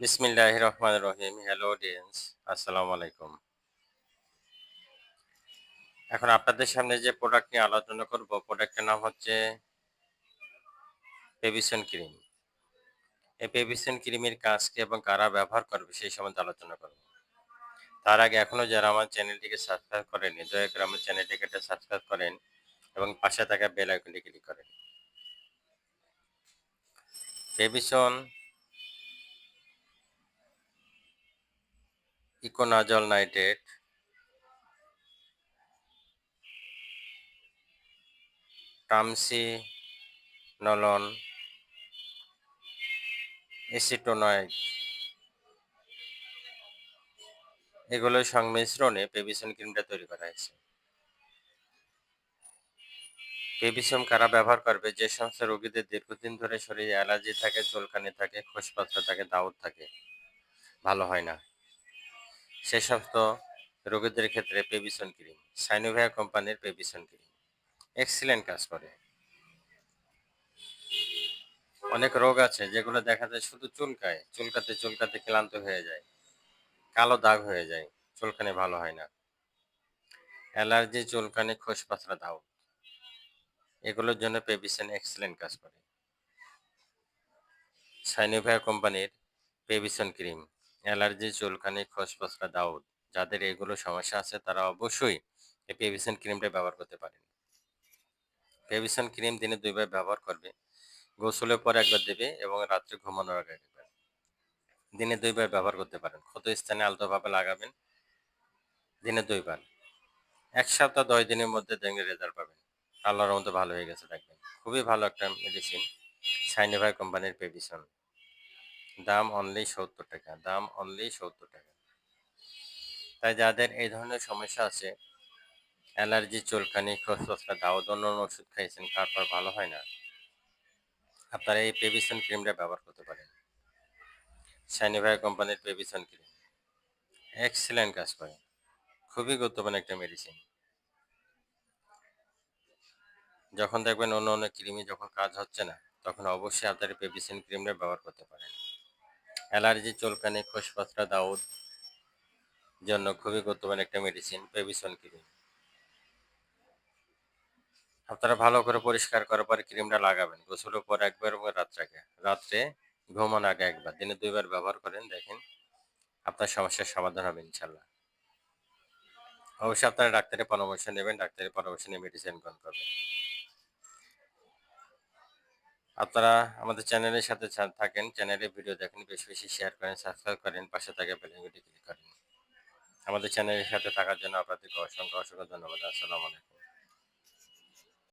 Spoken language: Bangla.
বিসমিল্লাহ রহমান রহিম হ্যালো অডিয়েন্স আসসালামু আলাইকুম এখন আপনাদের সামনে যে প্রোডাক্ট নিয়ে আলোচনা করব প্রোডাক্টের নাম হচ্ছে পেবিসন ক্রিম এই পেবিসন ক্রিমের কাজ কি এবং কারা ব্যবহার করবে সেই সম্বন্ধে আলোচনা করব। তার আগে এখনও যারা আমার চ্যানেলটিকে সাবস্ক্রাইব করেনি দয়া করে আমার চ্যানেলটিকে সাবস্ক্রাইব করেন এবং পাশে থাকা বেল আইকনটি ক্লিক করেন। Pevisone econazole nitrate triamcinolone acetonide এগুলোর সংমিশ্রণে পেবিসন ক্রিমটা তৈরি করা হয়েছে। পেবিসম কারা ব্যবহার করবে, যে সমস্ত রোগীদের দীর্ঘদিন ধরে শরীরে অ্যালার্জি থাকে, চুলকানি থাকে, খোসপাত্রা থাকে, দাউদ থাকে। ভালো হয় না। সে সমস্ত রোগীদের ক্ষেত্রে পেবিসন ক্রিম সাইনোভিয়া কোম্পানির পেবিসন ক্রিম এক্সিলেন্ট কাজ করে। অনেক রোগ আছে যেগুলো দেখা যায় শুধু চুলকায়, চুলকাতে চুলকাতে ক্লান্ত হয়ে যায়, কালো দাগ হয়ে যায়, চুলকানি ভালো হয় না। অ্যালার্জি, চুলকানি খোসপাতলা দাও এগুলোর জন্য পেবিসন এক্সিলেন্ট কাজ করে। সাইনোভিয়া কোম্পানির পেবিসন ক্রিম অ্যালার্জি, চুলকানি খোসপসরা দাউদ যাদের এগুলো সমস্যা আছে তারা অবশ্যই এই পেভিসন ক্রিমটা ব্যবহার করতে পারেন। পেভিসন ক্রিম দিনে দুইবার ব্যবহার করবে গোসলের পর একবার দেবে এবং রাত্রে ঘুমানোর আগে একবার। দিনে দুইবার ব্যবহার করতে পারেন, ক্ষত স্থানে আলতোভাবে লাগাবেন দিনে দুইবার। এক সপ্তাহ দশ দিনের মধ্যে দেখবেন রেজাল্ট পাবেন। আল্লাহর মতো ভালো হয়ে গেছে দেখবেন। খুবই ভালো একটা মেডিসিন সাইনেভাই কোম্পানির পেভিসন দাম অনলি সত্তর টাকা, দাম অনলি সত্তর টাকা। তাই যাদের এই ধরনের সমস্যা আছে, অ্যালার্জি, চুলকানি খসখসা দাওদ অন্য ওষুধ খাইছেন, তারপর ভালো হয় না। আপনারা এই পেভিসন ক্রিমটা ব্যবহার করতে পারেন। সাইনিভাই কোম্পানির পেভিসন ক্রিম এক্সিলেন্ট কাজ করে। খুবই গুরুত্বপূর্ণ একটা মেডিসিন যখন দেখবেন অন্য অন্য ক্রিমে যখন কাজ হচ্ছে না, তখন অবশ্যই আপনার পেভিসন ক্রিমটা ব্যবহার করতে পারেন। অ্যালার্জি, চুলকানি, খোসপত্রা, দাউদ জন্য খুবই গুরুত্বপূর্ণ একটা মেডিসিন পেভিসন ক্রিম আপনারা ভালো করে পরিষ্কার করার পরে ক্রিমটা লাগাবেন। গোসলের পর একবার এবং রাত্রে রাত্রে ঘুমানোর আগে একবার, দিনে দুইবার ব্যবহার করেন, দেখেন আপনার সমস্যার সমাধান হবে ইনশাল্লাহ অবশ্যই আপনারা ডাক্তারের পরামর্শ নেবেন, ডাক্তারের পরামর্শ নিয়ে মেডিসিন গ্রহণ করবেন। আপনারা আমাদের চ্যানেলের সাথে থাকেন, চ্যানেলে ভিডিও দেখেন, বেশি বেশি শেয়ার করেন সাবস্ক্রাইব করেন, পাশে থাকে বেলেঙ্গুটি ক্লিক করেন। আমাদের চ্যানেলের সাথে থাকার জন্য আপনাদেরকে অসংখ্য অসংখ্য ধন্যবাদ। আসসালামু আলাইকুম।